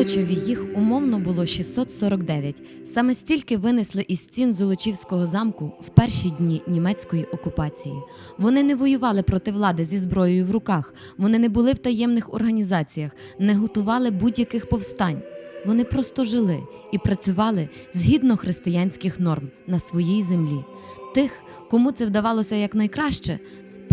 Золочеві їх умовно було 649. Саме стільки винесли із стін Золочівського замку в перші дні німецької окупації. Вони не воювали проти влади зі зброєю в руках, вони не були в таємних організаціях, не готували будь-яких повстань. Вони просто жили і працювали згідно християнських норм на своїй землі. Тих, кому це вдавалося якнайкраще,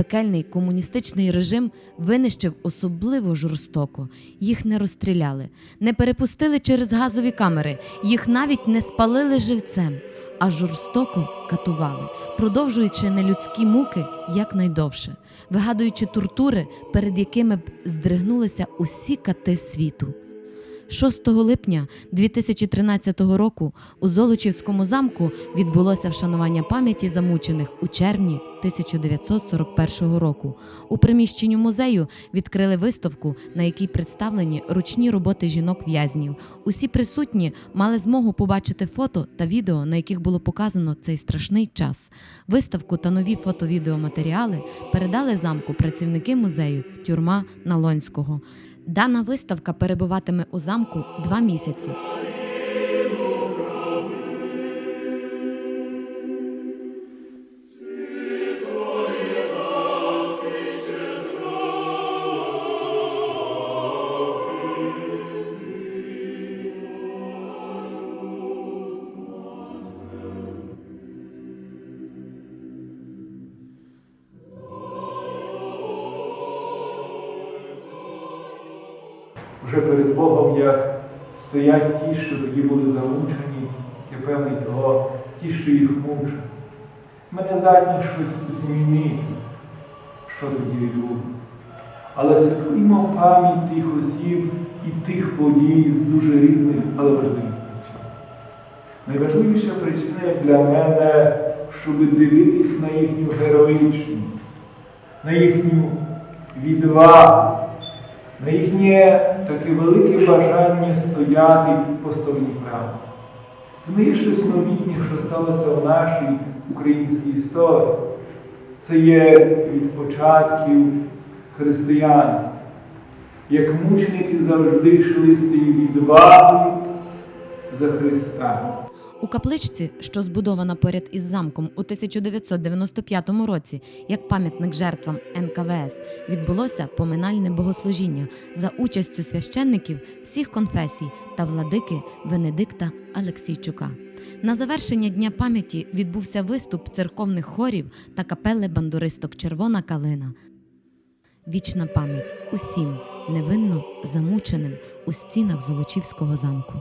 пекельний комуністичний режим винищив особливо жорстоко. Їх не розстріляли, не перепустили через газові камери, їх навіть не спалили живцем, а жорстоко катували, продовжуючи нелюдські муки якнайдовше, вигадуючи тортури, перед якими б здригнулися усі кати світу. 6 липня 2013 року у Золочівському замку відбулося вшанування пам'яті замучених у червні 1941 року. У приміщенні музею відкрили виставку, на якій представлені ручні роботи жінок-в'язнів. Усі присутні мали змогу побачити фото та відео, на яких було показано цей страшний час. Виставку та нові фото-відеоматеріали передали замку працівники музею Тюрма Налонського. Дана виставка перебуватиме у замку два місяці. Вже перед Богом, як стоять ті, що тоді були замучені, я певний того, ті, що їх мучать. Ми не здатні щось змінити, що тоді відбулося. Але святкуємо пам'ять тих осіб і тих подій з дуже різних, але важливих причин. Найважливіша причина як для мене, щоб дивитись на їхню героїчність, на їхню відвагу, на їхнє таке велике бажання стояти по стороні права. Це не є щось новітнє, що сталося в нашій українській історії. Це є від початків християнства. Як мученики завжди йшли з цією відвагою за Христа. У капличці, що збудована поряд із замком у 1995 році, як пам'ятник жертвам НКВС, відбулося поминальне богослужіння за участю священників всіх конфесій та владики Венедикта Алексійчука. На завершення дня пам'яті відбувся виступ церковних хорів та капели бандуристок Червона калина. Вічна пам'ять усім невинно замученим у стінах Золочівського замку.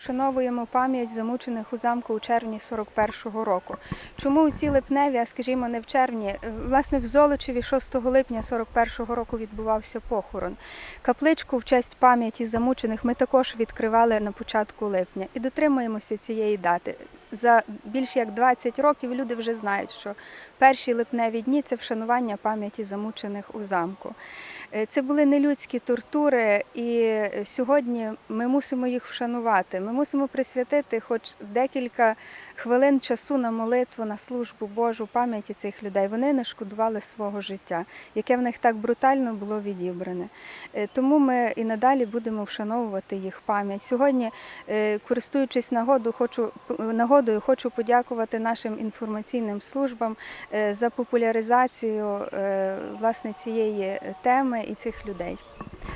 Вшановуємо пам'ять замучених у замку у червні 41-го року. Чому у ці липневі, а скажімо, не в червні? Е, Власне, в Золочеві 6 липня 41-го року відбувався похорон. Капличку в честь пам'яті замучених ми також відкривали на початку липня і дотримуємося цієї дати. За більш як 20 років люди вже знають, що перші липневі дні це вшанування пам'яті замучених у замку. Е, Це були нелюдські тортури, і е, сьогодні ми мусимо їх вшанувати. Ми мусимо присвятити хоч декілька хвилин часу на молитву, на службу Божу пам'яті цих людей. Вони не шкодували свого життя, яке в них так брутально було відібране. Е, Тому ми і надалі будемо вшановувати їх пам'ять. Сьогодні, користуючись нагоду, хочу нагодою, хочу подякувати нашим інформаційним службам за популяризацію власне цієї теми і цих людей.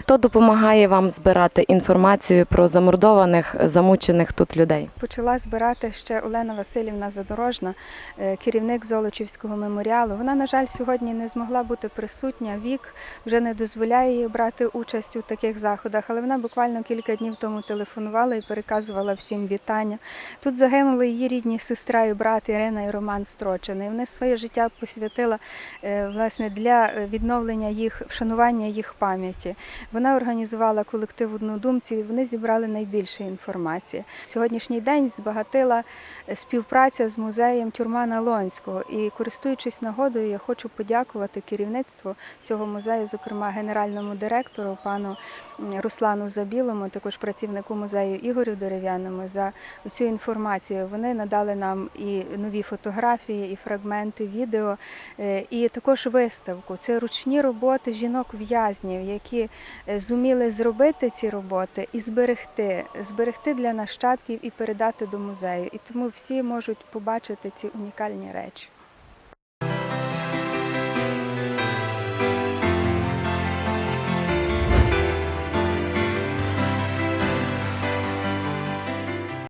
Хто допомагає вам збирати інформацію про замордованих, замучених тут людей? Почала збирати ще Олена Васильівна Задорожна, е, керівник Золочівського меморіалу. Вона, на жаль, сьогодні не змогла бути присутня. Вік вже не дозволяє їй брати участь у таких заходах, але вона буквально кілька днів тому телефонувала і переказувала всім вітання. Тут загинули її рідні сестра і брат Ірина і Роман Строчини. Вони своє життя посвятила е, власне для відновлення їх, вшанування їх пам'яті. Вона організувала колектив однодумців і вони зібрали найбільше інформації. Сьогоднішній день збагатила е, співпраця з музеєм Тюрма Налонського. І користуючись нагодою, я хочу подякувати керівництву цього музею, зокрема генеральному директору пану Руслану Забілому, також працівнику музею Ігорю Дерев'яному за цю інформацію. Вони надали нам і нові фотографії, і фрагменти відео, е, і також виставку. Це ручні роботи жінок-в'язнів, які зуміли зробити ці роботи і зберегти, зберегти для нащадків і передати до музею. І тому всі можуть побачити ці унікальні речі.